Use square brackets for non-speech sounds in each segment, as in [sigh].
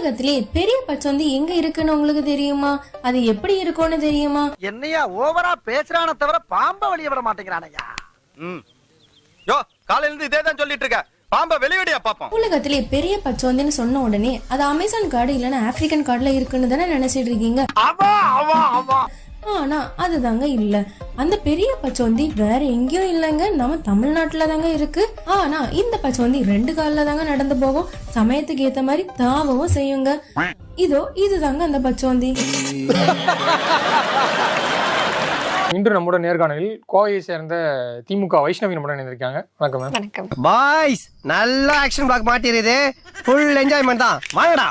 உலகத்திலே பெரிய பச்சோந்தி எங்க இருக்குன்னு உங்களுக்கு தெரியுமா? அது எப்படி இருக்கும்னு தெரியுமா? என்னையா ஓவரா பேசுறான தவிர பாம்ப வெளிய விட மாட்டேங்கிறானய்யா ம். யோ காலையில இருந்து இதே தான் சொல்லிட்டு இருக்க. பாம்ப வெளியடியா பாப்போம். உலகத்திலே பெரிய பச்சோந்தின்னு சொன்ன உடனே அது அமேசான் காடு இல்லைன்னா ஆப்பிரிக்கன் காடுல இருக்குன்னு தானே நினைச்சிட்டு இருக்கீங்க? அவா அவா அவா. ஆனா அதுதாங்க இல்ல. அந்த பெரிய பச்சோந்தி வேற எங்கேயும் இல்லைங்க. நம்ம தமிழ்நாட்டுல தாங்க இருக்கு. ஆனா இந்த பச்சோந்தி ரெண்டு கால்ல தாங்க நடந்து போகும். சமயத்துக்கு ஏத்த மாதிரி தாவவும் செய்யுங்க. இதோ இதுதாங்க அந்த பச்சோந்தி. இன்று நம்முடைய நேர்காணலில் கோவையை சேர்ந்த திமுக வைஷ்ணவி நம்முடன் இணைந்திருக்காங்க. வணக்கம் மேம் வணக்கம். பாய்ஸ் நல்ல ஆக்ஷன் பிளாக் மாட்டிருது ஃபுல் என்ஜாய்மெண்ட் தான். வாங்கடா.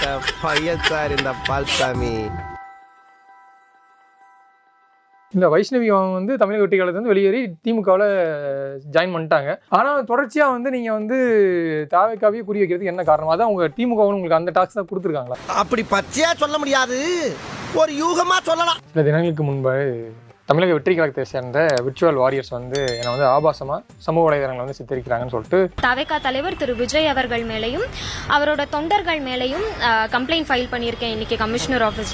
கெட்ட பையன் சார் இந்த பால்சாமி. இந்த வைஷ்ணவி அவங்க வந்து தமிழக வெட்டி காலத்துலேருந்து வெளியேறி திமுகவில் ஜாயின் பண்ணிட்டாங்க. ஆனால் தொடர்ச்சியாக வந்து நீங்கள் வந்து தாவைக்காவே குறி வைக்கிறதுக்கு என்ன காரணம்? அதான் உங்கள் திமுக உங்களுக்கு அந்த டாக்ஸ் தான் கொடுத்துருக்காங்களா? அப்படி பச்சையா சொல்ல முடியாது. ஒரு யூகமா சொல்லலாம். சில தினங்களுக்கு முன்பு தமிழக வெற்றி கழகத்தை சேர்ந்த விர்ச்சுவல் வாரியர்ஸ் வந்து என்னை வந்து ஆபாசமாக சமூக வலைதளங்களை வந்து சித்தரிக்கிறாங்கன்னு சொல்லிட்டு தவேகா தலைவர் திரு விஜய் அவர்கள் மேலையும் அவரோட தொண்டர்கள் மேலையும் கம்ப்ளைண்ட் ஃபைல் பண்ணியிருக்கேன் இன்னைக்கு கமிஷனர் அது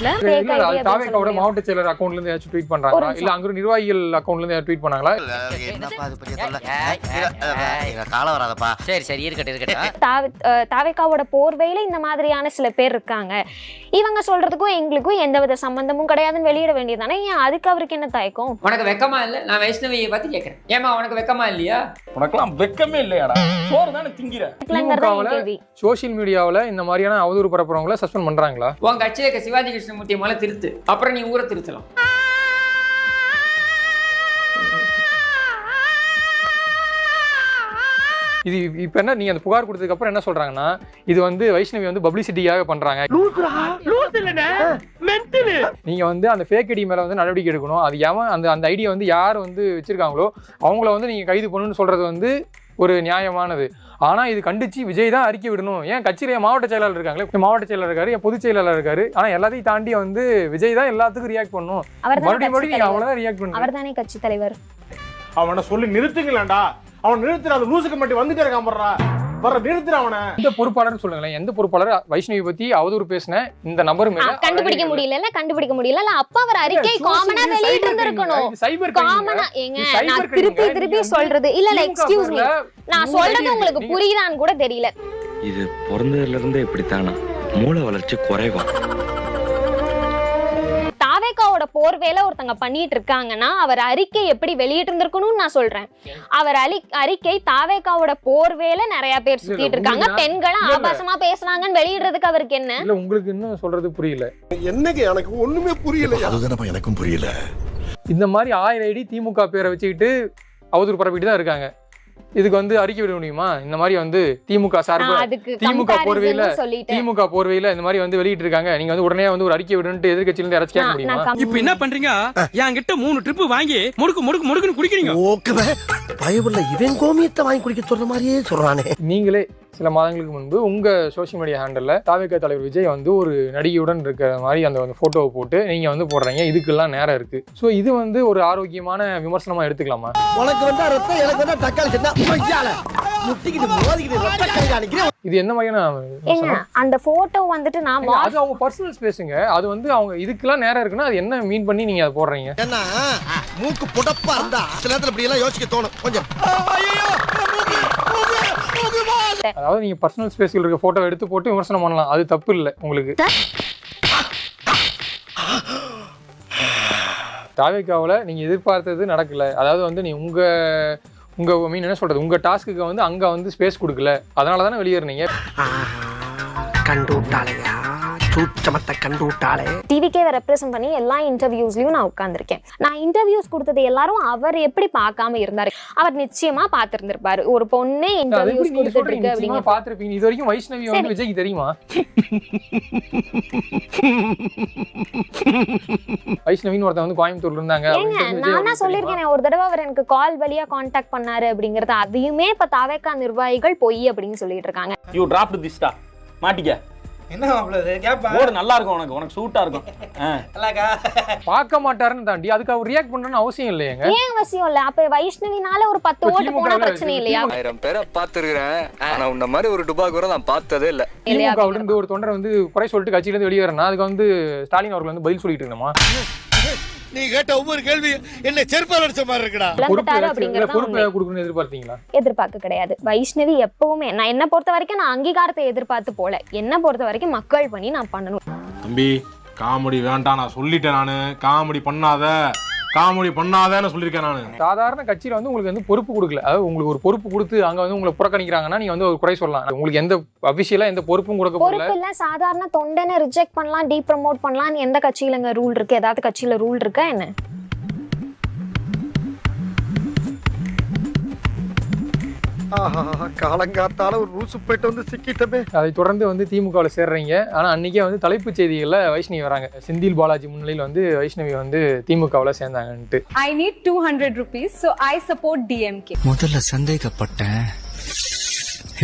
தாவேக்காவோட மாவட்ட செயலர் அக்கௌண்ட்ல இருந்து ஏதாச்சும் ட்வீட் பண்றாங்களா? இல்ல அங்க நிர்வாகிகள் அக்கௌண்ட்ல இருந்து ட்வீட் பண்ணாங்களா? காலம் வராதப்பா. சரி சரி இருக்கட்டும் இருக்கட்டும். [laughs] தாவ- அஹ் தாவேக்காவோட போர்வையில இந்த மாதிரியான சில பேர் இருக்காங்க. இவங்க சொல்றதுக்கும் எங்களுக்கும் எந்தவித சம்பந்தமும் கிடையாதுன்னு வெளியிட வேண்டியதானே ஏன் அதுக்கு அவருக்கு என்ன தயக்கம் உனக்கு வெக்கமா இல்ல? நான் வைஷ்ணவியை பத்தி கேக்குறேன். ஏமா உனக்கு வெக்கமா இல்லையா? உனக்கெல்லாம் வெக்கமே இல்லையாடா. சோறு தானே திங்கிற. சோஷியல் மீடியாவுல இந்த மாதிரியான அவதூறு பரப்புறவங்கள சஸ்பெண்ட் பண்றாங்களா? உன் கட்சியில இருக்க சிவாஜி கிருஷ்ணமூர்த்தி மேல திருத்து. அப்புறம் நீ ஊரை திருத்தலாம். இது இப்ப என்ன நீங்க அந்த புகார் கொடுத்ததுக்கு அப்புறம் என்ன சொல்றாங்கன்னா இது வந்து வைஷ்ணவி வந்து பப்ளிசிட்டியாக பண்றாங்க. நீங்க வந்து அந்த ஃபேக் ஐடி மேல வந்து நடவடிக்கை எடுக்கணும். அது எவன் அந்த அந்த ஐடியை வந்து யார் வந்து வச்சிருக்காங்களோ அவங்கள வந்து நீங்க கைது பண்ணணும்னு சொல்றது வந்து ஒரு நியாயமானது. ஆனா இது கண்டிச்சு விஜய் தான் அறிக்கை விடணும். ஏன் கட்சியில மாவட்ட செயலாளர் இருக்காங்களே மாவட்ட செயலாளர் இருக்காரு என் பொதுச் செயலாளர் இருக்காரு. ஆனா எல்லாத்தையும் தாண்டி வந்து விஜய் தான் எல்லாத்துக்கும் ரியாக்ட் பண்ணணும். அவர் மறுபடியும் மறுபடியும் நீங்க அவ்வளவுதான் ரியாக்ட் பண்ணுங்க அவர் தானே கட்சி தலைவர்? அவனை சொல்லி நிறுத்துங்களேன்டா. அவன் நிறுத்துற அந்த லூசுக்கு மட்டும் வந்துட்டே இருக்கான் போடுறா வர நிறுத்துற அவனை எந்த பொறுப்பாளர்னு சொல்லுங்களேன். எந்த பொறுப்பாளர்? வைஷ்ணவி பத்தி அவதூறு பேசின இந்த நபர் மேல கண்டுபிடிக்க முடியல கண்டுபிடிக்க முடியல. இல்ல அப்ப அவர் அறிக்கை காமனா வெளியிட்டு இருந்திருக்கணும். சைபர் காமனா ஏங்க நான் திருப்பி. திருப்பி சொல்றது. இல்ல இல்ல எக்ஸ்கியூஸ் மீ நான் சொல்றது உங்களுக்கு புரியுதான்னு கூட தெரியல. இது பிறந்ததுல இருந்தே இப்படித்தானா? மூளை வளர்ச்சி குறைவா? போர்வேல ஒருத்தங்க பண்ணிட்டு இருக்காங்கன்னா அவர் அறிக்கை எப்படி வெளியிட்டு இருந்திருக்கணும்னு நான் சொல்றேன். அவர் அலி அறிக்கை தாவேக்காவோட போர்வேல நிறைய பேர் சுத்திட்டு இருக்காங்க உங்களுக்கு பெண்களை இல்ல, இல்ல. ஆபாசமா பேசுறாங்கன்னு வெளியிடுறதுக்கு அவருக்கு என்ன? இல்ல உங்களுக்கு இன்னும் சொல்றது புரியல. என்னங்க எனக்கு ஒண்ணுமே புரியல அதுதானப்பா எனக்கும் புரியல. இந்த மாதிரி ஆயிரம் ஐடி திமுக பேரை வச்சுக்கிட்டு அவதூறு பரப்பிட்டு தான் இருக்காங்க. இதுக்கு வந்து அறிக்கை விட முடியுமா? இந்த மாதிரி வந்து திமுக சார்பு நான் அதுக்கு திமுக போர்வையில திமுக போர்வையில இந்த மாதிரி வந்து வெளியிட்டு இருக்காங்க நீங்க வந்து உடனே வந்து ஒரு அறிக்கை விடுன்ட்டு எதிர்க்கட்சியில இருந்து யாராச்சும் கேட்க முடியுமா? இப்ப என்ன பண்றீங்க? என்கிட்ட மூணு ட்ரிப் வாங்கி முடுக்கு முடுக்கு முடுக்குன்னு குடிக்கிறீங்க. ஓகே பயவுள்ள இவன் கோமியத்தை வாங்கி குடிக்க சொல்ற மாதிரியே சொல்றானே. நீங்களே சில மாதங்களுக்கு முன்பு உங்க சோஷியல் மீடியா ஹேண்டல்ல தாவேக தலைவர் விஜய் வந்து ஒரு நடிகையுடன் இருக்கிற மாதிரி அந்த வந்து போட்டோவை போட்டு நீங்க வந்து போடுறீங்க. இதுக்கெல்லாம் நேரம் இருக்கு. ஸோ இது வந்து ஒரு ஆரோக்கியமான விமர்சனமா எடுத்துக்கலாமா? உனக்கு வந்தா ரத்தம் எனக்கு வந்தா தக்காளி இது என்ன மாதிரியான? அந்த போட்டோ வந்துட்டு நான் அது அவங்க பர்சனல் ஸ்பேஸுங்க அது வந்து அவங்க இதுக்கெல்லாம் நேரம் இருக்குன்னா அது என்ன மீன் பண்ணி நீங்க அதை போடுறீங்க? ஏன்னா மூக்கு புடப்பா இருந்தா சில நேரத்துல இப்படி எல்லாம் யோசிக்க தோணும். கொஞ்சம். அதாவது நீங்க பர்சனல் ஸ்பேஸ்ல இருக்க போட்டோ எடுத்து போட்டு விமர்சனம் பண்ணலாம். அது தப்பு இல்லை உங்களுக்கு. தாவேக்காவில் நீங்க எதிர்பார்த்தது நடக்கல. அதாவது வந்து நீ உங்க உங்க மீன் என்ன சொல்றது? உங்க டாஸ்க்குக்கு வந்து அங்க வந்து ஸ்பேஸ் கொடுக்கல. அதனால தானே வெளியேறினீங்க கண்டு விட்டாளையா சூச்சமத்தை கண்டு விட்டாளே டிவிக்கேவை ரெப்ரசென்ட் பண்ணி எல்லா இன்டர்வியூஸ்லயும் நான் உட்கார்ந்திருக்கேன். நான் இன்டர்வியூஸ் கொடுத்தது எல்லாரும் அவர் எப்படி பார்க்காம இருந்தாரு? அவர் நிச்சயமா பார்த்திருந்திருப்பாரு. ஒரு பொண்ணு இன்டர்வியூஸ் கொடுத்துட்டு இருக்கு அப்படிங்க பார்த்திருப்பீங்க. இது வரைக்கும் வைஷ்ணவி வந்து விஜய்க்கு தெரியுமா? வைஷ்ணவின்னு ஒருத்தன் வந்து கோயம்புத்தூர்ல இருந்தாங்க. நானா சொல்லியிருக்கேன்? ஒரு தடவை அவர் எனக்கு கால் வழியா காண்டாக்ட் பண்ணாரு அப்படிங்கறது அதையுமே இப்ப தாவேக்கா நிர்வாகிகள் பொய் அப்படின்னு சொல்லிட்டு இருக்காங்க. யூ டிராப்ட் திஸ்டா மாட்டிக்க. என்ன மாப்பிள்ள நல்லா இருக்கும் உனக்கு. உனக்கு சூட்டா இருக்கும். நல்லாக்கா பார்க்க மாட்டாருன்னு தாண்டி அதுக்கு அவர் ரியாக்ட் பண்ணணும்னு அவசியம் இல்லையேங்க? ஏன் அவசியம் இல்ல? அப்ப வைஷ்ணவினால ஒரு பத்து ஓட்டு போனா பிரச்சனை இல்லையா? ஆயிரம் பேரை பார்த்துருக்கிறேன். ஆனா உன்ன மாதிரி ஒரு டுபா கூட நான் பார்த்ததே இல்ல. இல்லையா திமுக இருந்து ஒரு தொண்டரை வந்து குறை சொல்லிட்டு கட்சியில இருந்து வெளியேறனா அதுக்கு வந்து ஸ்டாலின் அவர்கள் வந்து பதில் சொல்லிட்டு இருக்கணுமா? நீ கேட்ட ஒவ்வொரு கேள்வி என்ன செருப்பால் அடிச்ச மாதிரி இருக்குடா. பொறுப்பு எதிர்பார்த்தீங்களா? எதிர்பார்க்க கிடையாது. வைஷ்ணவி எப்பவுமே நான் என்ன பொறுத்த வரைக்கும் நான் அங்கீகாரத்தை எதிர்பார்த்து போல. என்ன பொறுத்த வரைக்கும் மக்கள் பண்ணி நான் பண்ணணும். தம்பி காமெடி வேண்டாம் நான் சொல்லிட்டேன் நானு. காமெடி பண்ணாத. காமெடி பண்ணாதேன்னு சொல்லியிருக்கேன் நானு. சாதாரண கட்சியில வந்து உங்களுக்கு வந்து பொறுப்பு கொடுக்கல. அதாவது உங்களுக்கு ஒரு பொறுப்பு கொடுத்து அங்க வந்து உங்களை புறக்கணிக்கிறாங்கன்னா நீங்க வந்து ஒரு குறை சொல்லலாம். உங்களுக்கு எந்த அபிஷியலா எந்த பொறுப்பும் கொடுக்க பொறுப்பு இல்ல. சாதாரண தொண்டனை ரிஜெக்ட் பண்ணலாம் டீ ப்ரமோட் பண்ணலாம். எந்த கட்சியிலங்க ரூல் இருக்கு? ஏதாவது கட்சியில ரூல் இருக்கா என்ன? காலங்காத்தால ஒரு ரூசு போயிட்டு வந்து சிக்கிட்டமே. அதை தொடர்ந்து வந்து திமுகவில் சேர்றீங்க. ஆனா அன்னைக்கே வந்து தலைப்புச் செய்திகள்ல வைஷ்ணவி வராங்க. செந்தில் பாலாஜி முன்னிலையில் வந்து வைஷ்ணவி வந்து திமுகவில் சேர்ந்தாங்கன்ட்டு. I need two hundred rupees so I support DMK முதல்ல சந்தேகப்பட்டேன்.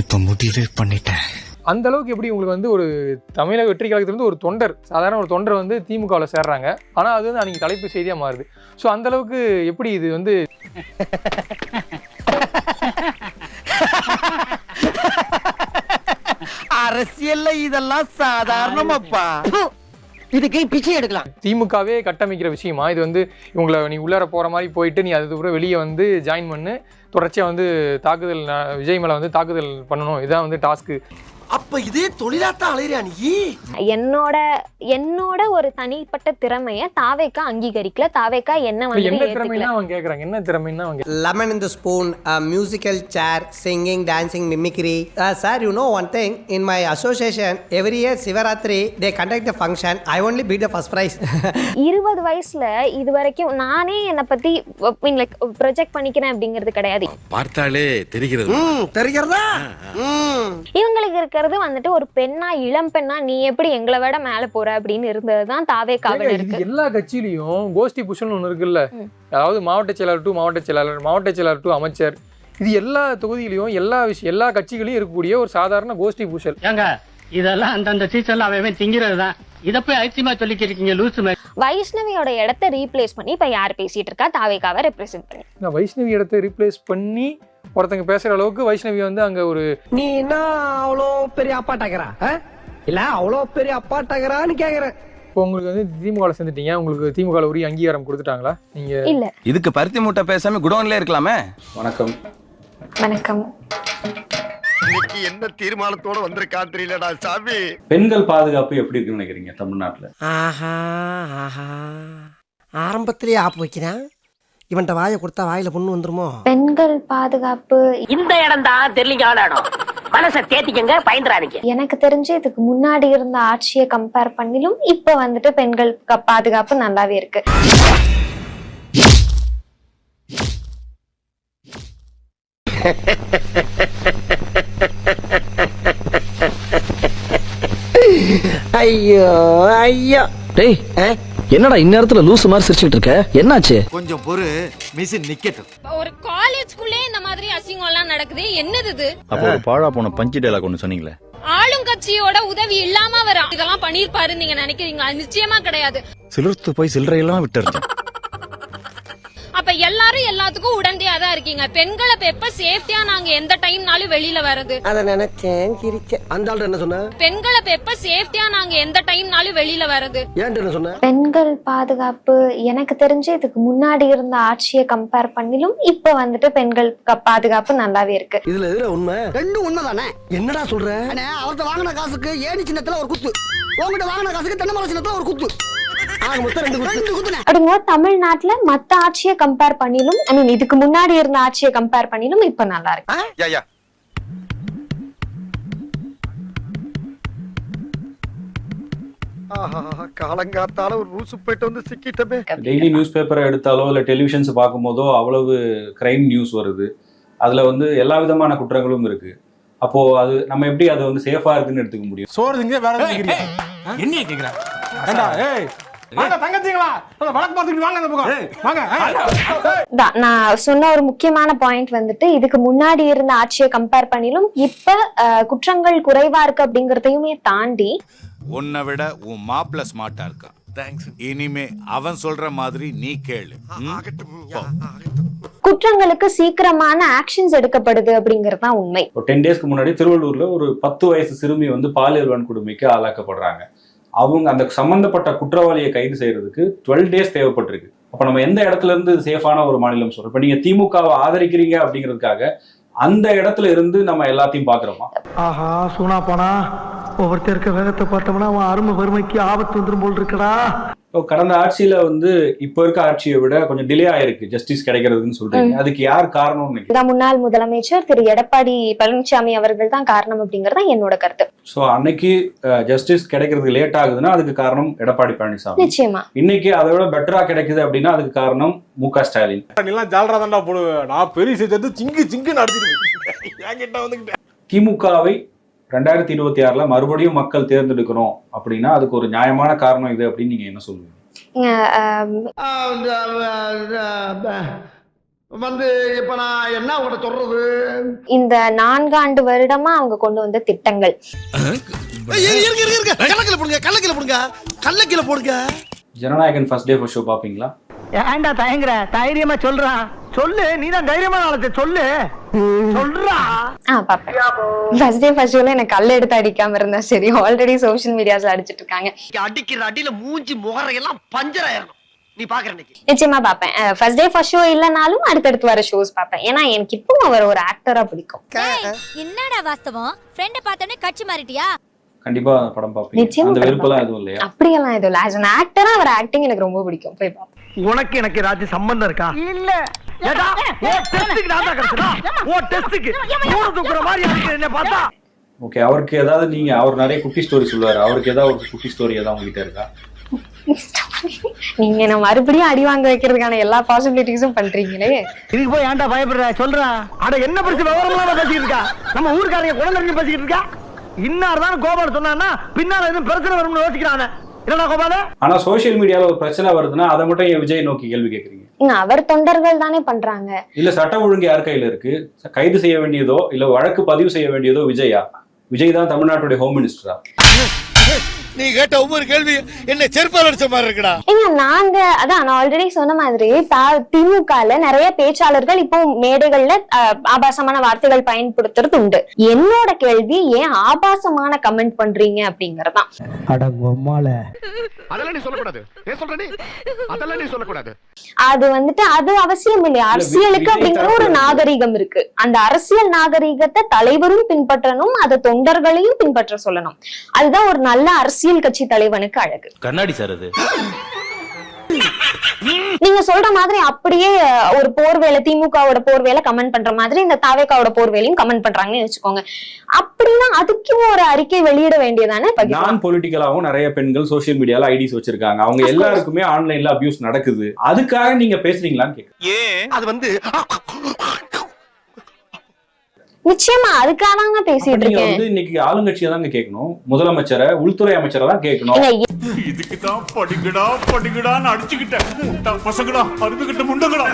இப்ப முடிவே பண்ணிட்டேன். அந்த அளவுக்கு எப்படி உங்களுக்கு வந்து ஒரு தமிழக வெற்றி கழகத்திலிருந்து ஒரு தொண்டர் சாதாரண ஒரு தொண்டர் வந்து திமுகவில் சேர்றாங்க. ஆனா அது வந்து அன்னைக்கு தலைப்பு செய்தியா மாறுது. ஸோ அந்த அளவுக்கு எப்படி இது வந்து [laughs] அரசியல்ல இதெல்லாம் சாதாரணமாப்பா. இதுக்கு பிச்சை எடுக்கலாம்? திமுகவே கட்டமைக்கிற விஷயமா? இது வந்து இவங்களை நீ உள்ளார போற மாதிரி போயிட்டு நீ அதுக்கப்புறம் வெளியே வந்து ஜாயின் பண்ணு. தொடர்ச்சியா வந்து தாக்குதல் விஜய் மேல வந்து தாக்குதல் பண்ணணும். இதான் வந்து டாஸ்க்கு அப்ப இதே தொழிலாத்தான் அலையிறியா நீ? என்னோட என்னோட ஒரு தனிப்பட்ட திறமைய தாவேக்கா அங்கீகரிக்கல. தாவேக்கா என்ன வந்து என்ன ஏத்துக்கல. திறமைன்னா அவங்க கேக்குறாங்க. என்ன திறமைன்னா அவங்க lemon in the spoon musical chair singing dancing mimicry sir you know one thing in my association every year Shivaratri they conduct the function I only beat the first prize இருபது வயசுல இது வரைக்கும் நானே என்னை பத்தி லைக் ப்ரொஜெக்ட் பண்ணிக்கிறேன் அப்படிங்கிறது கிடையாது. பார்த்தாலே தெரிகிறது. தெரிகிறதா? இவங்களுக்கு இருக்கிறது வந்துட்டு ஒரு பெண்ணா இளம் பெண்ணா நீ எப்படி எங்களை விட மேல போற அப்படின்னு இருந்ததுதான் தாவே காவல் எல்லா கட்சியிலையும் கோஷ்டி புஷன் ஒன்று இருக்குல்ல. அதாவது மாவட்ட செயலாளர் டு மாவட்ட செயலாளர் மாவட்ட செயலாளர் டு அமைச்சர். இது எல்லா தொகுதியிலையும் எல்லா விஷயம் எல்லா கட்சிகளையும் இருக்கக்கூடிய ஒரு சாதாரண கோஷ்டி பூஷல் ஏங்க இதெல்லாம் அந்தந்த சீசன்ல அவன் திங்கிறது தான் இதை போய் ஐத்தியமா சொல்லிக்கிருக்கீங்க லூசு வைஷ்ணவியோட இடத்த ரீப்ளேஸ் பண்ணி இப்ப யார் பேசிட்டு இருக்கா? தாவேக்காவை ரெப்ரசென்ட் பண்ணி. வைஷ்ணவி இடத்தை ரீப்ளேஸ் பண்ணி ஒருத்தங்க பேசுற அளவுக்கு வைஷ்ணவி வந்து அங்க ஒரு நீ என்ன அவ்வளோ பெரிய அப்பாட்டாக்கிறா இல்ல அவ்வளோ பெரிய அப்பாட்டாக்கிறான்னு கேக்குறேன். இப்போ உங்களுக்கு வந்து திமுகவில் சேர்ந்துட்டீங்க. உங்களுக்கு திமுக உரிய அங்கீகாரம் கொடுத்துட்டாங்களா? நீங்க இல்ல. இதுக்கு பருத்தி மூட்டை பேசாம குடோன்ல இருக்கலாமே? வணக்கம். வணக்கம். இன்னைக்கு என்ன தீர்மானத்தோட வந்திருக்கான் தெரியலடா சாமி. பெண்கள் பாதுகாப்பு எப்படி இருக்குன்னு நினைக்கிறீங்க தமிழ்நாட்டுல? ஆஹா ஆஹா. ஆரம்பத்திலேயே ஆப்பு வைக்கிறேன். இவன்ட்ட வாயை கொடுத்தா வாயில பொண்ணு வந்துருமோ? பெண்கள் பாதுகாப்பு. இந்த இடம் தான் தெரியல இடம் மனசை தேத்திக்கங்க பயந்துறாதீங்க. எனக்கு தெரிஞ்சு இதுக்கு முன்னாடி இருந்த ஆட்சியை கம்பேர் பண்ணிலும் இப்ப வந்துட்டு பெண்கள் பாதுகாப்பு நல்லாவே இருக்கு. ஐயோ ஐயோ. டேய். என்னடா இந்நேரத்துல லூசு மாதிரி சிரிச்சிட்டு இருக்க? என்னாச்சு? கொஞ்சம் பொறு மிஷின் நிக்கட்டும். ஒரு காலேஜ்குள்ளே இந்த மாதிரி அசிங்கம் எல்லாம் நடக்குது. என்னது இது? அப்போ ஒரு பாழா போன பஞ்சு டைலாக் ஒன்று சொன்னீங்களே. ஆளுங்கட்சியோட உதவி இல்லாம அவர் இதெல்லாம் பண்ணிருப்பாருன்னு நீங்க நினைக்கிறீங்களா? நிச்சயமா கிடையாது. சிலிர்த்து போய் சில்லறையெல்லாம் விட்டுருந்தேன் அப்ப எல்லாரும் எல்லாத்துக்கும் உடந்தையா தான் இருக்கீங்க. பெண்களை இப்ப எப்ப சேஃப்டியா நாங்க எந்த டைம்னாலும் வெளியில வர்றது? அத நினைச்சேன் சிரிச்சேன். அந்த என்ன சொன்ன? பெண்களை இப்ப எப்ப சேஃப்டியா நாங்க எந்த டைம்னாலும் வெளியில வர்றது? ஏன்ட்டு என்ன சொன்ன? பெண்கள் பாதுகாப்பு எனக்கு தெரிஞ்சு இதுக்கு முன்னாடி இருந்த ஆட்சியை கம்பேர் பண்ணிலும் இப்ப வந்துட்டு பெண்கள் பாதுகாப்பு நல்லாவே இருக்கு. இதுல எதுல உண்மை? ரெண்டும் உண்மைதானே? என்னடா சொல்ற? அவர்கிட்ட வாங்கின காசுக்கு ஏணி சின்னத்துல ஒரு குத்து. உங்ககிட்ட வாங்கின காசுக்கு தென்னை மரம் சின்னத்துல ஒரு குத்து. அப்படிங்கும்போது தமிழ்நாட்டுல மத்த ஆட்சியை கம்பேர் பண்ணிலும் ஐ மீன் இதுக்கு முன்னாடி இருந்த ஆட்சியை கம்பேர் பண்ணிலும் இப்ப நல்லா இருக்கு. காலங்காத்தால ஒரு ரூசு போயிட்டு வந்து சிக்கிட்டமே. டெய்லி நியூஸ் பேப்பரை எடுத்தாலோ இல்லை டெலிவிஷன்ஸ் பார்க்கும்போதோ அவ்வளவு கிரைம் நியூஸ் வருது. அதில் வந்து எல்லா விதமான குற்றங்களும் இருக்கு. அப்போ அது நம்ம எப்படி அதை வந்து சேஃபா இருக்குன்னு எடுத்துக்க முடியும்? சோறு வேற எதுவும் கேக்குறியா? நான் சொன்ன ஒரு முக்கியமான பாயிண்ட் வந்துட்டு இதுக்கு முன்னாடி இருந்த ஆட்சியை கம்பேர் பண்ணிலும் இப்ப குற்றங்கள் குறைவா இருக்கு அப்படிங்கறதையுமே தாண்டி உன்னை விட உன் மாப்பிள்ள ஸ்மார்ட்டா இருக்கான். தேங்க்ஸ் இனிமே அவன் சொல்ற மாதிரி நீ கேளு. குற்றங்களுக்கு சீக்கிரமான ஆக்ஷன்ஸ் எடுக்கப்படுது அப்படிங்கிறது தான் உண்மை. டென் டேஸ்க்கு முன்னாடி திருவள்ளூர்ல ஒரு பத்து வயசு சிறுமி வந்து பாலியல் வன்கொடுமைக்கு ஆளாக்கப்படுறாங்க. அவங்க அந்த சம்பந்தப்பட்ட குற்றவாளியை கைது செய்யறதுக்கு டுவெல் டேஸ் தேவைப்பட்டிருக்கு. அப்ப நம்ம எந்த இடத்துல இருந்து சேஃபான ஒரு மாநிலம் சொல்றோம்? இப்போ நீங்க திமுகவை ஆதரிக்கிறீங்க அப்படிங்கிறதுக்காக அந்த இடத்துல இருந்து நம்ம எல்லாத்தையும் பாக்குறோமா ஆஹா சூனா போனா ஒவ்வொருத்தருக்கு இருக்க வேகத்தை பார்த்தோம்னா அவன் அருமை வறுமைக்கு ஆபத்து வந்துடும் போல் இருக்கடா. கடந்த ஆட்சியில வந்து இப்ப இருக்க ஆட்சியை விட கொஞ்சம் டிலே ஆயிருக்கு ஜஸ்டிஸ் கிடைக்கிறதுன்னு சொல்றீங்க. அதுக்கு யார் இதான் முன்னாள் முதலமைச்சர் திரு எடப்பாடி பழனிசாமி அவர்கள் தான் காரணம் அப்படிங்கறது என்னோட கருத்து. ஸோ அன்னைக்கு ஜஸ்டிஸ் கிடைக்கிறதுக்கு லேட் ஆகுதுன்னா அதுக்கு காரணம் எடப்பாடி பழனிசாமி. நிச்சயமா. இன்னைக்கு அதை விட பெட்டரா கிடைக்குது அப்படின்னா அதுக்கு காரணம் மு க ஸ்டாலின். எல்லாம் ஜாலரா தான்டா போடுவேன் நான் பெரிய சேர்த்து சிங்கு சிங்குன்னு அடிச்சிட்டு என்கிட்ட திமுகவை ரெண்டாயிரத்தி இருபத்தி ஆறுல மறுபடியும் மக்கள் தேர்ந்தெடுக்கணும் அப்படின்னா அதுக்கு ஒரு நியாயமான காரணம் இது அப்படின்னு நீங்க என்ன சொல்லுவீங்க? வந்து இப்ப நான் என்ன உங்கள்கிட்ட சொல்றது? இந்த நான்காண்டு வருடமா அவங்க கொண்டு வந்த திட்டங்கள். கள்ளக்கில போடுங்க கள்ளக்கில போடுங்க. கள்ளக்கில போடுங்க. Jananayagan first day first show பாப்பீங்களா? ஏன்டா தயங்குற? தைரியமா சொல்றான் சொல்லு நீ தான் தைரியமா நாளத்தை சொல்லு. சொல்றா. ஆ பாப்பேன். ஃபர்ஸ்ட் டே ஃபர்ஸ்ட் ஷோல எனக்கு கல்ல எடுத்து அடிக்காம இருந்தா சரி. ஆல்ரெடி சோஷியல் மீடியாஸ்ல அடிச்சிட்டு இருக்காங்க. அடிக்கிற அடியில மூஞ்சி முகரையெல்லாம் பஞ்சர் ஆயிரணும். நிச்சயமா பாப்பேன். ஃபர்ஸ்ட் டே ஃபர்ஸ்ட் ஷோ இல்லனாலும் அடுத்தடுத்து வர ஷோஸ் பாப்பேன். ஏன்னா எனக்கு இப்போ அவர் ஒரு ஆக்டரா பிடிக்கும். என்னடா வாஸ்தவம்? ஃப்ரெண்ட பார்த்தோன்னே கட்சி மாறிட்டியா? கண்டிப்பா படம் பாப்பீங்க. நிச்சயமா அப்படியெல்லாம் எதுவும் இல்லை. ஆஸ் அன் ஆக்டரா அவர் ஆக்டிங் எனக்கு ரொம்ப பிடிக்கும். போய் பார்ப்பேன் உனக்கு எனக்கு ஏதாச்சும் சம்பந்தம் இருக்கா? இல்ல. ஏடா ஓ டெஸ்டுக்கு நான் தான் கிடைச்சதா ஓ டெஸ்டுக்கு மூணு தூக்குற மாதிரி இருக்கு என்ன பார்த்தா. ஓகே அவருக்கு ஏதாவது நீங்க அவர் நிறைய குட்டி ஸ்டோரி சொல்லுவாரு. அவருக்கு ஏதாவது ஒரு குட்டி ஸ்டோரி ஏதாவது உங்ககிட்ட இருக்கா? நீங்க என்ன மறுபடியும் அடி வாங்க வைக்கிறதுக்கான எல்லா பாசிபிலிட்டிஸும் பண்றீங்களே. இதுக்கு போய் ஏன்டா பயப்படுற? சொல்றா. அட என்ன பிரச்சனை விவரமா இருக்கா? நம்ம ஊருக்காரங்க பேசிக்கிட்டு இருக்கா? இன்னார் தான் கோபால் சொன்னான்னா பின்னால எதுவும் பிரச்சனை வரும்னு யோசிக்கிறானே என்னடா கோபால? ஆனா சோஷியல் மீடியால ஒரு பிரச்சனை வருதுன்னா அதை மட்டும் ஏன் விஜய் நோக்கி கேள்வி கேக்குறீங்க? அவர் தொண்டர்கள் தானே பண்றாங்க. இல்ல சட்ட ஒழுங்கு யார் கையில இருக்கு? கைது செய்ய வேண்டியதோ இல்ல வழக்கு பதிவு செய்ய வேண்டியதோ விஜயா? விஜய் தான் தமிழ்நாட்டுடைய ஹோம் மினிஸ்டரா நீ கேட்ட ஒவ்வொரு கேள்வி என்ன செருப்பால் அடிச்ச மாதிரி இருக்குடா. ஏங்க நாங்க அதான் நான் ஆல்ரெடி சொன்ன மாதிரி திமுகல நிறைய பேச்சாளர்கள் இப்போ மேடைகள்ல ஆபாசமான வார்த்தைகள் பயன்படுத்துறது உண்டு. என்னோட கேள்வி ஏன் ஆபாசமான கமெண்ட் பண்றீங்க அப்படிங்கறதுதான் அதெல்லாம் நீ சொல்லக்கூடாது. ஏன் சொல்ற நீ? அதெல்லாம் நீ சொல்லக்கூடாது. அது வந்துட்டு அது அவசியம் இல்லையா. இல்ல, அரசியலுக்கு அப்படிங்கிற ஒரு நாகரிகம் இருக்கு. அந்த அரசியல் நாகரிகத்தை தலைவரும் பின்பற்றணும் அதை தொண்டர்களையும் பின்பற்ற சொல்லணும். அதுதான் ஒரு நல்ல அரசியல் கட்சி தலைவனுக்கு அழகு. கண்ணாடி சார் அது. நீங்க சொல்ற மாதிரி அப்படியே ஒரு போர்வேல திமுகவோட போர்வேல கமெண்ட் பண்ற மாதிரி இந்த தாவேக்காவோட போர்வேலையும் கமெண்ட் பண்றாங்கன்னு வச்சுக்கோங்க. அப்படின்னா அதுக்கும் ஒரு அறிக்கை வெளியிட வேண்டியதானே. நான் பொலிட்டிக்கலாவும் நிறைய பெண்கள் சோஷியல் மீடியால ஐடிஸ் வச்சிருக்காங்க. அவங்க. எல்லாருக்குமே ஆன்லைன்ல அபியூஸ் நடக்குது. அதுக்காக நீங்க பேசுறீங்களான்னு கேக்குறேன். ஏன்? அது வந்து நிச்சயமா அதுக்காக தாங்க அப்ப பேசிட்டு இருக்கேன். வந்து இன்னைக்கு ஆளுங்கட்சியை தாங்க கேட்கணும். முதலமைச்சரை உள்துறை அமைச்சரை தான் கேட்கணும். இதுக்கு தான் படிக்கடா படிக்கடான்னு அடிச்சுக்கிட்டேன். பசங்கடா அறுத்துக்கிட்ட முண்டங்கடா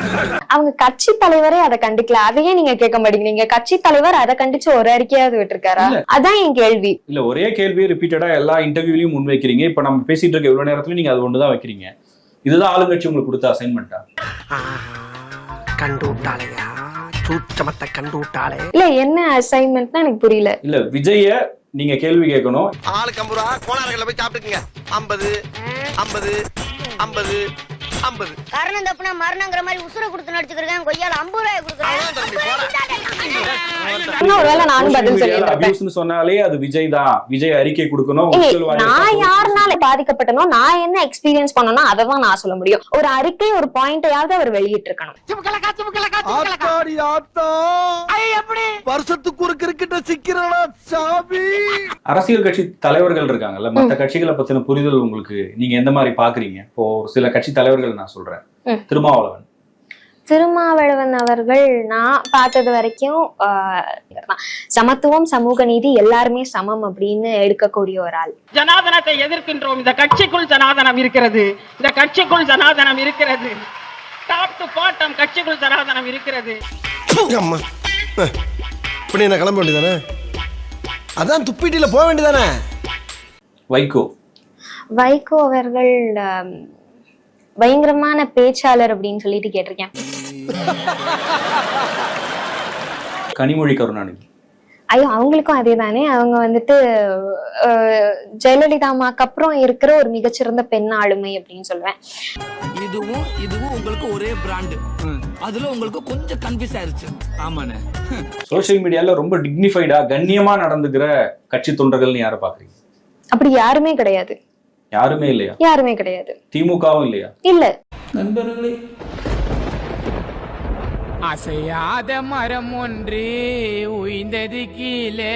அவங்க கட்சி தலைவரே அதை கண்டுக்கல. அதையே நீங்க கேட்க மாட்டேங்கிறீங்க கட்சி தலைவர் அதை கண்டிச்சு ஒரு அறிக்கையாவது விட்டுருக்காரா. அதான் என் கேள்வி. இல்ல ஒரே கேள்வியை ரிப்பீட்டடா எல்லா இன்டர்வியூலையும் முன்வைக்கிறீங்க இப்ப நம்ம பேசிட்டு இருக்க இவ்வளவு நேரத்துல நீங்க அது ஒண்ணுதான் வைக்கிறீங்க. இதுதான் ஆளுங்கட்சி உங்களுக்கு கொடுத்த அசைன்மெண்டா கண்டு விட்டாளையா? சூச்சமத்தை கண்டு விட்டாளே இல்ல என்ன அசைன்மெண்ட்னா எனக்கு புரியல. இல்ல விஜய நீங்க கேள்வி கேட்கணும். ஆளுக்கு ஐம்பது ரூபா கோணார்கள போய் சாப்பிட்டுக்குங்க. ஐம்பது ஐம்பது ஐம்பது. ஐம்பது. கரணம் தப்புனா மரணங்கிற மாதிரி உசுர கொடுத்து நடிச்சுக்கிறேன் கொய்யால ஐம்பது ரூபாய் அபியூஸ்னு சொன்னாலே அது விஜய் தான். விஜய் அறிக்கை கொடுக்கணும் நான் யாருனால பாதிக்கப்பட்டனோ நான் என்ன எக்ஸ்பீரியன்ஸ் பண்ணனோ அதை தான் நான் சொல்ல முடியும். ஒரு அறிக்கை ஒரு பாயிண்டையாவது அவர் வெளியிட்டு இருக்கணும் வருஷத்துக்கு ஒரு கிரிக்கெட்ட சிக்கிறடா சாமி? அரசியல் கட்சி தலைவர்கள் இருக்காங்கல்ல மத்த கட்சிகளை பத்தின புரிதல் உங்களுக்கு நீங்க எந்த மாதிரி பாக்குறீங்க? இப்போ சில கட்சி தலைவர்கள் நான் சொல்றேன். திருமாவளவன். திருமாவளவன் அவர்கள் நான் பார்த்தது வரைக்கும். சமத்துவம் சமூக நீதி எல்லாருமே சமம் அப்படின்னு எடுக்கக்கூடிய ஒரு ஆள். ஜனாதனத்தை எதிர்க்கின்றோம். இந்த கட்சிக்குள் ஜனாதனம் இருக்கிறது. இந்த கட்சிக்குள் ஜனாதனம் இருக்கிறது. டாப் டு பாட்டம் கட்சிக்குள் ஜனாதனம் இருக்கிறது. என்ன கிளம்ப வேண்டியதானே? அதான் துப்பிட்டில போக வேண்டியதானே? வைகோ. வைகோ அவர்கள் பயங்கரமான பேச்சாளர் அப்படின்னு சொல்லிட்டு கேட்டிருக்கேன். கனிமொழி கருணாநிதி. ஐயோ அவங்களுக்கும் அதே தானே அவங்க வந்துட்டு அஹ், ஜெயலலிதா அம்மாக்கு அப்புறம் இருக்கிற ஒரு மிகச்சிறந்த பெண் ஆளுமை அப்படின்னு சொல்லுவேன். இதுவும் இதுவும் உங்களுக்கு ஒரே பிராண்டு அதுல உங்களுக்கு கொஞ்சம் கன்ஃபியூஸ் ஆயிருச்சு. ஆமாண்ணே. சோஷியல் மீடியால ரொம்ப டிக்னிஃபைடா கண்ணியமா நடந்துக்கிற கட்சி தொண்டர்கள்னு யாரை பாக்குறீங்க அப்படி யாருமே கிடையாது. யாருமே இல்லையா? யாருமே கிடையாது. திமுகவும் இல்லையா? இல்ல. நண்பர்களே. அசையாத மரம் ஒன்று உய்ந்தது கீழே.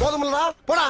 போதுமில்லடா போடா.